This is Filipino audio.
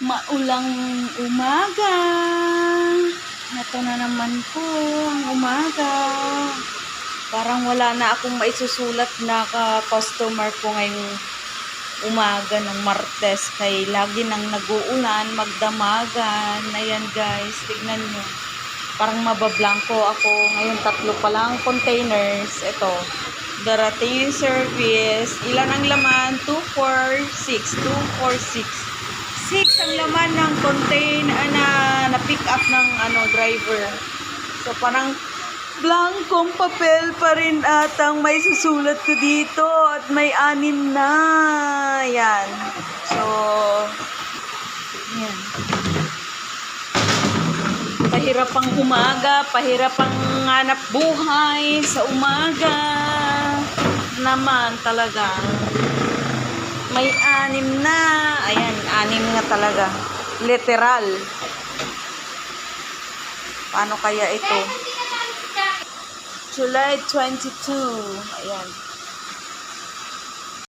Maulang umaga. Ito na naman po ang umaga. Parang wala na akong maisusulat na ka-customer ko ngayong umaga ng Martes kay lagi nang nag-uulan, magdamagan. Ayan guys, tignan nyo. Parang mabablanko ako. Ngayon tatlo pa lang containers. Ito, darating service. Ilan ang laman? 246. 246. 6 ang laman ng container na na-pick up ng ano driver. So parang blankong papel pa rin atang may susulat ko dito at may anim na. Yan. So, yan. Pahirap ang umaga, pahirap ang hanap buhay sa umaga. Naman talaga. May anim na. Na talaga. Literal. Paano kaya ito? July 22. Ayan.